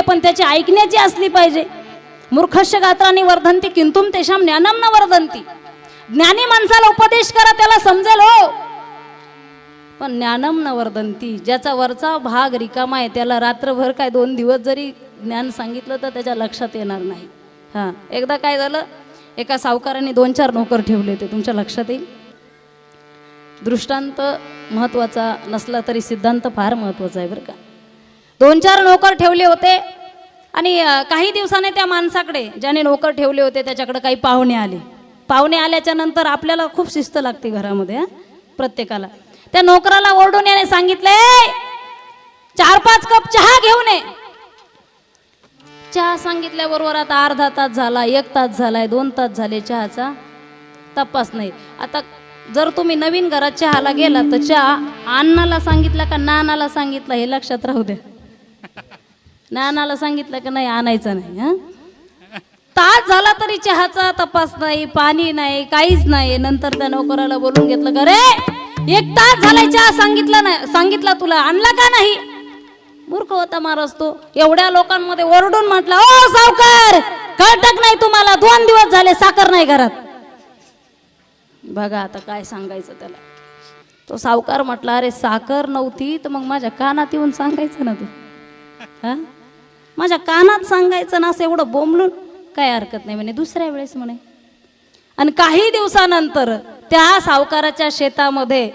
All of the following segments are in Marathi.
आहे पण त्याची ऐकण्याची असली पाहिजे. मूर्खस्य गात्राने वर्धंती किंतुम तेशाम ज्ञानम न वर्धंती. ज्ञानी माणसाला उपदेश करा त्याला समजेल हो. पण ज्ञानम न वर्धंती ज्याचा वरचा भाग रिकामा आहे त्याला रात्रभर काय दोन दिवस जरी ज्ञान सांगितलं तर त्याच्या लक्षात येणार नाही. हां एकदा काय झालं? एका सावकाराने दोन चार नोकर ठेवले होते. तुमच्या लक्षात येईल? दृष्टांत महत्त्वाचा नसला तरी सिद्धांत फार महत्त्वाचा आहे बरं का? दोन चार नोकर ठेवले होते. आणि काही दिवसाने त्या माणसाकडे ज्याने नोकर ठेवले होते त्याच्याकडे काही पाहुणे आले. पाहुणे आल्याच्यानंतर आपल्याला खूप शिस्त लागते घरामध्ये प्रत्येकाला. त्या नोकराला ओरडून याने सांगितले चार पाच कप चहा घेऊन ये. चहा सांगितल्याबरोबर आता अर्धा तास झाला एक तास झालाय दोन तास झाले चहाचा. तपास नाही. आता जर तुम्ही नवीन घरात चहाला गेला तर चहा अन्नाला सांगितलं का नानाला सांगितलं हे लक्षात राहू द्या. ज्ञानाला सांगितलं का नाही आणायचं नाही हा? तास झाला तरी चहाचा तपास नाही पाणी नाही काहीच नाही. नंतर त्या नोकराला बोलून घेतलं का रे एक तास झालाय चहा सांगितलं नाही सांगितला तुला आणला का नाही? मूर्ख होता महाराज तो. एवढ्या लोकांमध्ये ओरडून म्हटला ओ सावकार कळटक नाही तुम्हाला? दोन दिवस झाले साखर नाही घरात. बघा आता काय सांगायचं त्याला. तो सावकार म्हटला अरे साखर नव्हती तर मग माझ्या कानात येऊन सांगायचं ना तू. हा? माझ्या कानात सांगायचं ना असं एवढं बोंबलून काय हरकत नाही म्हणे. दुसऱ्या वेळेस म्हणे. आणि काही दिवसानंतर त्या सावकाराच्या शेतामध्ये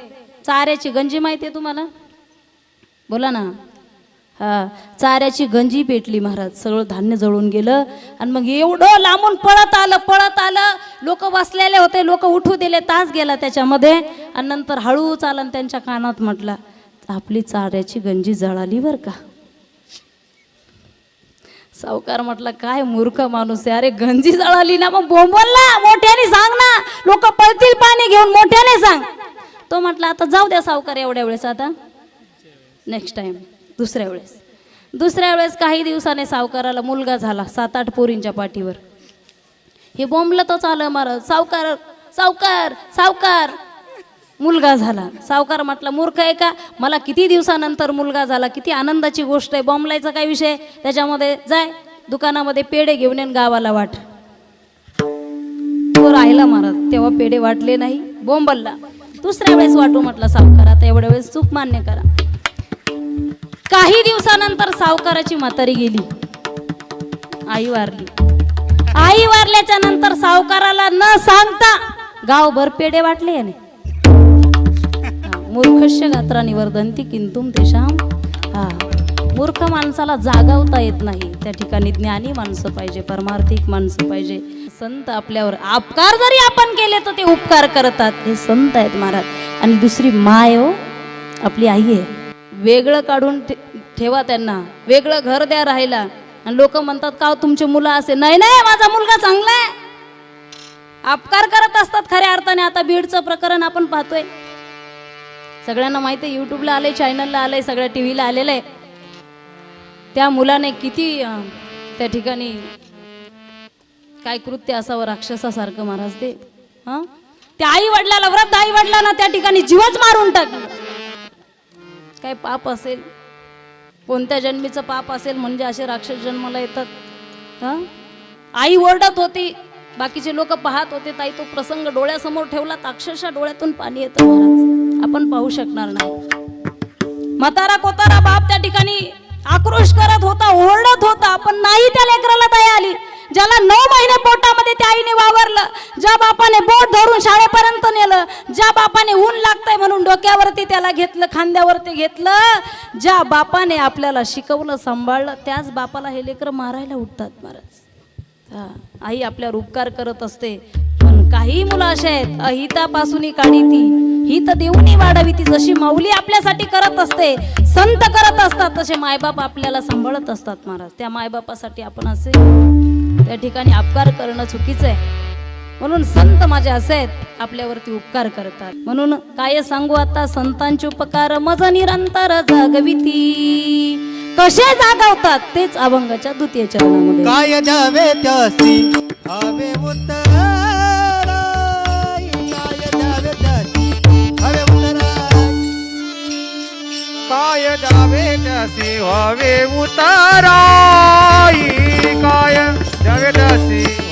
चाऱ्याची गंजी माहिती आहे तुम्हाला? बोला ना. हा चाऱ्याची गंजी पेटली महाराज. सगळं धान्य जळून गेलं आणि मग एवढं लांबून पळत आलं पळत आलं. लोक बसलेले होते लोक उठू दिले तास गेला त्याच्यामध्ये. आणि नंतर हळूच आलं आणि त्यांच्या कानात म्हटला आपली चाऱ्याची गंजी जळाली बरं का? सावकार म्हटलं काय मूर्ख माणूस आहे. अरे गंजी जळाली ना मग बोंबलला मोठ्याने सांग ना. लोक पळतील पाणी घेऊन मोठ्याने सांग. तो म्हटला आता जाऊ द्या सावकार एवढ्या वेळेस आता. नेक्स्ट टाइम दुसऱ्या वेळेस. दुसऱ्या वेळेस काही दिवसाने सावकाराला मुलगा झाला सात आठ पोरींच्या पाठीवर. हे बोंबलतच आलं महाराज. सावकार सावकार सावकार. मुलगा झाला. सावकार म्हटला मूर्ख आहे का? मला किती दिवसानंतर मुलगा झाला? किती आनंदाची गोष्ट आहे. बॉम्बलायचा काय विषय? त्याच्यामध्ये जाय दुकानामध्ये पेढे घेऊन येऊन गावाला वाट. तो राहिला महाराज. तेव्हा पेढे वाटले नाही. बोंबलला दुसऱ्या वेळेस वाटू म्हटलं सावकार आता एवढ्या वेळेस चूक मान्य करा. काही दिवसानंतर सावकाराची म्हातारी गेली. आई वारली. आई वारल्याच्या नंतर सावकाराला न सांगता गावभर पेढे वाटले याने. मूर्खस्य गात्रानी वर्धंती किंतुम तेशाम हा मूर्ख माणसाला जागावता येत नाही. त्या ठिकाणी ज्ञानी माणसं पाहिजे परमार्थिक माणसं पाहिजे. संत आपल्यावर आपकार जरी आपण केले तर ते उपकार करतात. हे संत आहेत महाराज. आणि दुसरी माय हो आपली आई आहे. वेगळं काढून ठेवा त्यांना. वेगळं घर द्या राहायला. आणि लोक म्हणतात का हो, तुमचे मुलं असे? नाही नाही माझा मुलगा चांगला आहे. अपकार करत असतात खऱ्या अर्थाने. आता बीडचं प्रकरण आपण पाहतोय. सगळ्यांना माहिती आहे युट्यूबला आले चॅनलला आलंय सगळ्या टी व्हीला आलेलं आहे. त्या मुलाने किती त्या ठिकाणी काय कृत्य असावं राक्षसासारखं महाराज ते? हां त्या आई वडिलाला वृद्ध आई वडिलांना त्या ठिकाणी जीवच मारून टाकलं काय पाप असेल? कोणत्या जन्मीचं पाप असेल म्हणजे असे राक्षस जन्माला येतात. हां आई ओरडत होती बाकीचे लोक पाहत होते ताई तो प्रसंग डोळ्यासमोर ठेवला तर अक्षरशः डोळ्यातून पाणी येतं महाराज. आपण पाहू शकणार नाही. म्हातारा कोतारा बाप त्या ठिकाणी आक्रोश करत होता ओरडत होता पण नाही त्या लेकराला दया आली. ज्याला नऊ महिने पोटामध्ये त्या आईने वावरलं ज्या बापाने बोट धरून शाळेपर्यंत नेलं ज्या बापाने ऊन लागतंय म्हणून डोक्यावरती त्याला घेतलं खांद्यावरती घेतलं ज्या बापाने आपल्याला शिकवलं सांभाळलं त्याच बापाला हे लेकरं मारायला उठतात महाराज. आई आपल्यावर उपकार करत असते. काही मुलं असे आहेत अहितापासून काढी ती. हित देऊनही वाढावी ती जशी माऊली आपल्यासाठी करत असते संत करत असतात तसे मायबाप आपल्याला सांभाळत असतात महाराज. त्या मायबापासाठी आपण असे त्या ठिकाणी अपकार करणं चुकीचं आहे. म्हणून संत माझे असे आहेत आपल्यावरती उपकार करतात. म्हणून काय सांगू आता संतांचे उपकार मज निरंतर जागविती. कसे जागवतात तेच अभंगाच्या द्वितीय चरणामध्ये. काय द्यावे त्यासी? हवे उत्तर કાય જાવે ડસી હવે ઉતારાઈ કાય જાવે ડસી.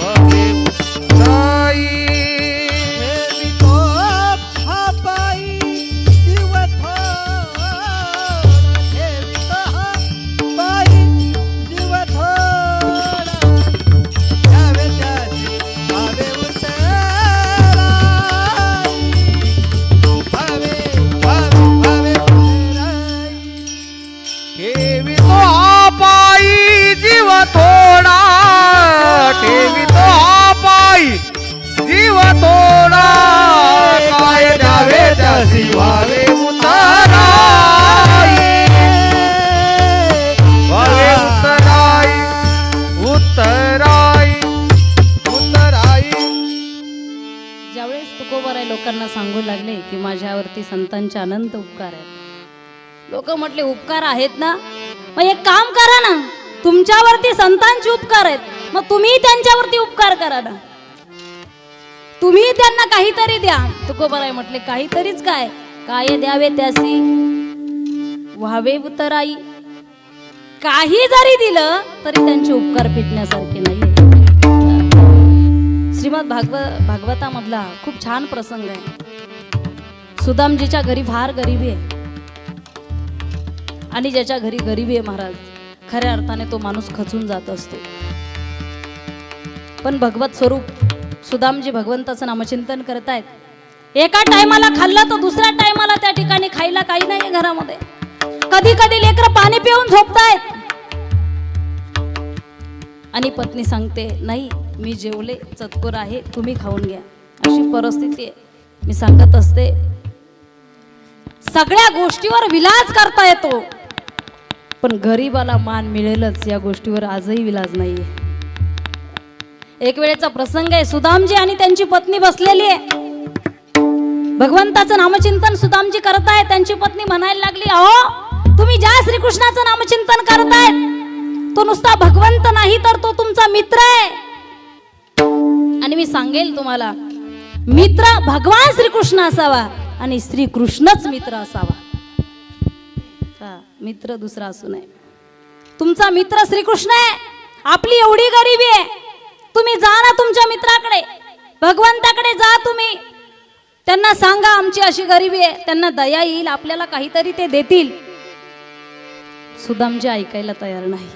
लागले की माझ्यावरती संतांचे अनंत उपकार आहेत. लोक म्हटले उपकार आहेत ना? मग एक काम करा ना. तुमच्यावरती संतांचे उपकार आहेत. मग तुम्ही त्यांच्यावरती उपकार करा ना. तुम्ही त्यांना काहीतरी द्या. तुकोबराय म्हटले काहीतरीच काय? काय द्यावे त्यासी? व्हावे उतराई. काही जरी दिलं तरी त्यांचे उपकार फिटण्यासारखे नाही श्रीमद भागव भागवतामधला खूप छान प्रसंग आहे. सुदामजीच्या घरी फार गरिबी आहे. आणि ज्याच्या घरी गरिबी आहे महाराज खऱ्या अर्थाने तो माणूस खचून जात असतो. पण भगवत स्वरूप सुदामजी भगवंताचं नामचिंतन करतायत. एका टायमाला खाल्लं तर दुसऱ्या टायमाला त्या ठिकाणी खायला काही नाही घरामध्ये. कधी कधी लेकर पाणी पिऊन झोपतायत. आणि पत्नी सांगते नाही मी जेवले चतकोर आहे तुम्ही खाऊन घ्या. अशी परिस्थिती आहे. मी सांगत असते सगळ्या गोष्टीवर विलाज करता येतो. पण गरीबाला मान मिळेलच या गोष्टीवर आजही विलाज नाहीये. एक वेळेचा प्रसंग आहे सुदामजी आणि त्यांची पत्नी बसलेली आहे. भगवंताचं नामचिंतन सुदामजी करतायत त्यांची पत्नी म्हणायला लागली अहो तुम्ही ज्या श्रीकृष्णाचं नामचिंतन करतायत तो नुसता भगवंत नाही तर तो तुमचा मित्र आहे. आणि मी सांगेल तुम्हाला मित्र भगवान श्रीकृष्ण असावा. आणि श्रीकृष्णच मित्र असावा. हा, मित्र दुसरा असू नये. तुमचा मित्र श्रीकृष्ण आहे. आपली एवढी गरिबी आहे. तुम्ही जा ना तुमच्या मित्राकडे. भगवंताकडे जा तुम्ही. त्यांना सांगा आमची अशी गरिबी आहे. त्यांना दया येईल. आपल्याला काहीतरी ते देतील. सुदामजी ऐकायला तयार नाही.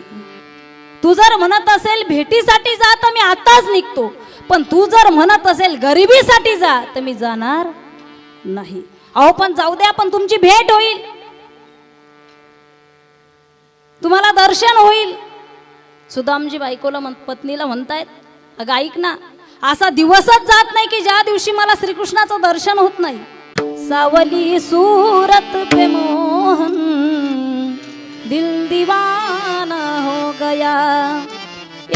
तू जर म्हणत असेल भेटीसाठी जा तर मी आताच निघतो. पण तू जर म्हणत असेल गरिबीसाठी जा तर मी जाणार नाही. अहो पण जाऊ द्या पण तुमची भेट होईल. तुम्हाला दर्शन होईल. सुदामजी बायकोला म्हण पत्नीला म्हणतायत अगं ऐक ना असा दिवसच जात नाही की ज्या दिवशी मला श्रीकृष्णाचं दर्शन होत नाही. सावली सूरत पे मोहन दिल दीवाना हो गया।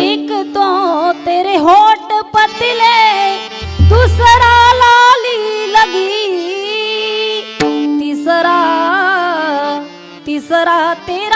एक तो तेरे होट पतले दूसरा bater